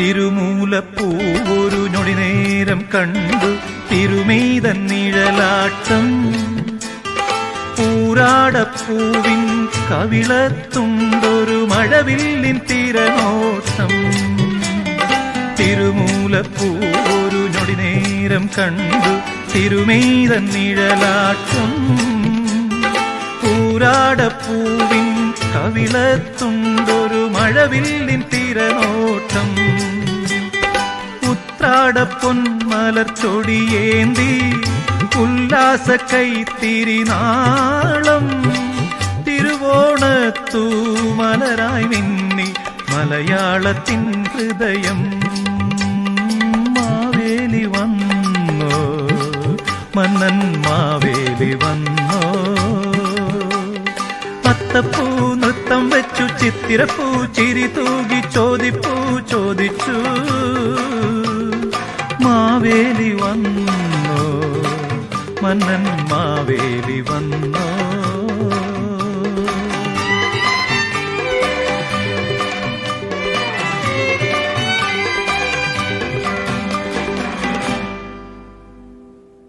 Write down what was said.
തിരുമൂലപ്പൂവൊരു ഞൊടി നേരം കണ്ടു തിരുമീതൻ നിഴലാട്ടം. പൂരാടപ്പൂവിൻ കവിളത്തുണ്ടൊരു മഴവില്ലിൻ തിരനോട്ടം. തിരുമൂലപ്പൂവൊരു ഞൊടി നേരം കണ്ടു തിരുമീതൻ നിഴലാട്ടം. പൂരാടപ്പൂവിൻ കവിളത്തുണ്ടൊരു മഴവില്ലിൻ തിരനോട്ടം ഉത്രാട പൊന്മലർ ചൊടിയേന്തി ഉല്ലാസ കൈത്തിരിനാളം തിരുവോണത്തു മലരായി മിന്നി മലയാളത്തിൻ ഹൃദയം. മാവേലി വന്നോ? മന്നൻ മാവേലി വന്നോ? അത്തപ്പൂ വെച്ചു ചിത്തിരപ്പൂ ചിരി തൂകി ചോദിപ്പൂ ചോദിച്ചു. മാവേലി വന്നോ മന്നൻ മാവേലി വന്നോ?